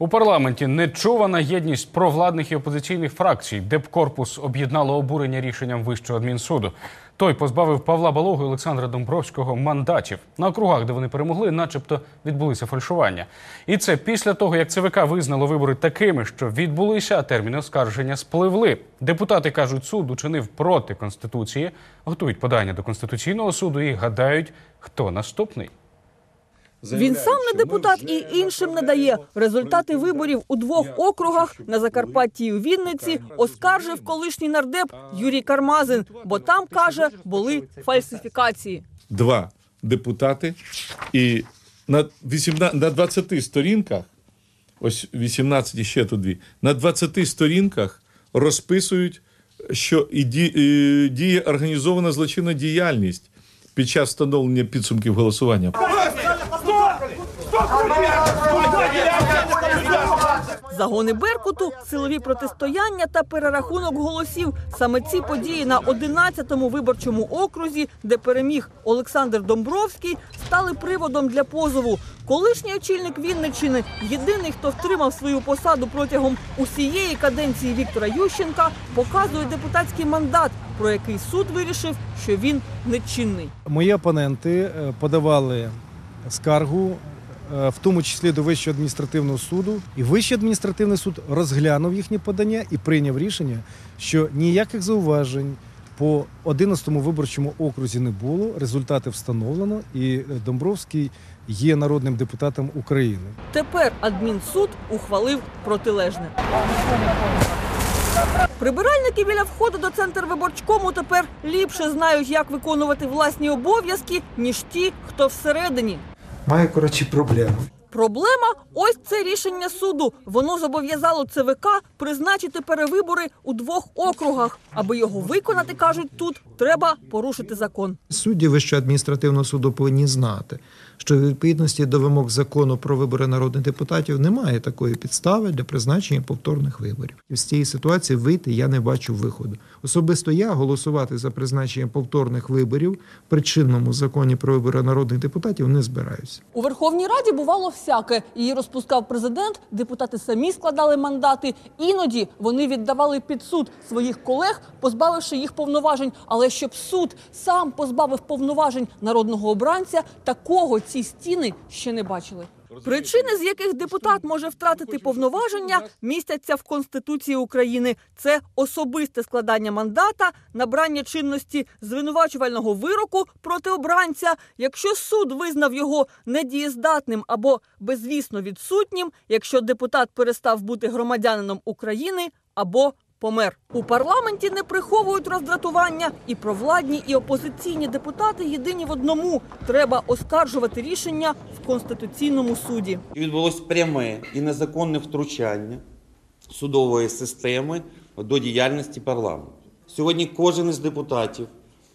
У парламенті нечувана єдність провладних і опозиційних фракцій. Депкорпус об'єднало обурення рішенням Вищого адмінсуду. Той позбавив Павла Балогу і Олександра Домбровського мандатів. На округах, де вони перемогли, начебто відбулися фальшування. І це після того, як ЦВК визнало вибори такими, що відбулися, а терміни оскарження спливли. Депутати кажуть, суд учинив проти конституції, готують подання до конституційного суду і гадають, хто наступний. Він сам не депутат і іншим не дає. Результати виборів у двох округах на Закарпатті і у Вінниці оскаржив колишній нардеп Юрій Кармазин, бо там каже, були фальсифікації. два депутати, і на 18, на 20 сторінках, ось 18 і ще тут дві, на 20 сторінках розписують, що і ді- діє організована злочинна діяльність під час встановлення підсумків голосування. Загони Беркуту, силові протистояння та перерахунок голосів. Саме ці події на 11-му виборчому окрузі, де переміг Олександр Домбровський, стали приводом для позову. Колишній очільник Вінниччини, єдиний, хто втримав свою посаду протягом усієї каденції Віктора Ющенка, показує депутатський мандат, про який суд вирішив, що він нечинний. Мої опоненти е, подавали скаргу, в тому числі до Вищого адміністративного суду. І Вищий адміністративний суд розглянув їхнє подання і прийняв рішення, що ніяких зауважень по 11-му виборчому окрузі не було. Результати встановлено, і е, Домбровський є народним депутатом України. Тепер адмінсуд ухвалив протилежне. Прибиральники біля входу до центр виборчкому тепер ліпше знають, як виконувати власні обов'язки, ніж ті, хто всередині. mai curati problemă. Проблема ось це рішення суду. Воно зобов'язало ЦВК призначити перевибори у двох округах. Аби його виконати, кажуть тут, треба порушити закон. Судді Вищого адміністративного суду повинні знати, що в відповідності до вимог закону про вибори народних депутатів немає такої підстави для призначення повторних виборів. І з цієї ситуації вийти я не бачу виходу. Особисто я голосувати за призначення повторних виборів при чинному законі про вибори народних депутатів не збираюся. У Верховній Раді бувало всяке. Її розпускав президент, депутати самі складали мандати. Іноді вони віддавали під суд своїх колег, позбавивши їх повноважень. Але щоб суд сам позбавив повноважень народного обранця, такого ці стіни ще не бачили. Причини, з яких депутат може втратити повноваження, містяться в Конституції України. Це особисте складання мандата, набрання чинності звинувачувального вироку проти обранця. Якщо суд визнав його недієздатним або безвісно відсутнім, якщо депутат перестав бути громадянином України або помер. У парламенті не приховують роздратування, і провладні, і опозиційні депутати єдині в одному: треба оскаржувати рішення в конституційному суді. Відбулось пряме і незаконне втручання судової системи до діяльності парламенту. Сьогодні кожен із депутатів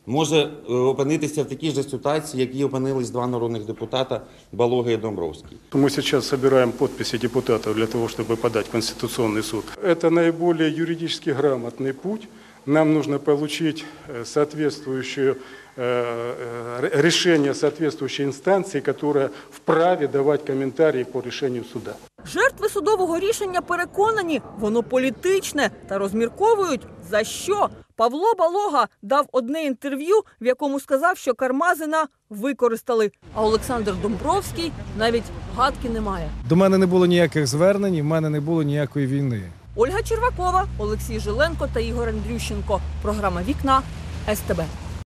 може е, опинитися в такій же ситуації, які опинились два народних депутата Балога і Домбровський. Мы сейчас собираем подписи депутатов для того, чтобы подать в Конституционный суд. Это наиболее юридически грамотный путь. Нам нужно получить э, соответствующее э, э, решение соответствующей инстанции, которая вправе давать комментарии по решению суда. Жертви судового рішення переконані, воно політичне та розмірковують за що. Павло Балога дав одне інтерв'ю, в якому сказав, що Кармазина використали. А Олександр Домбровський навіть гадки не має. До мене не було ніяких звернень, і в мене не було ніякої війни. Ольга Червакова, Олексій Жиленко та Ігор Андрющенко. Програма Вікна СТБ.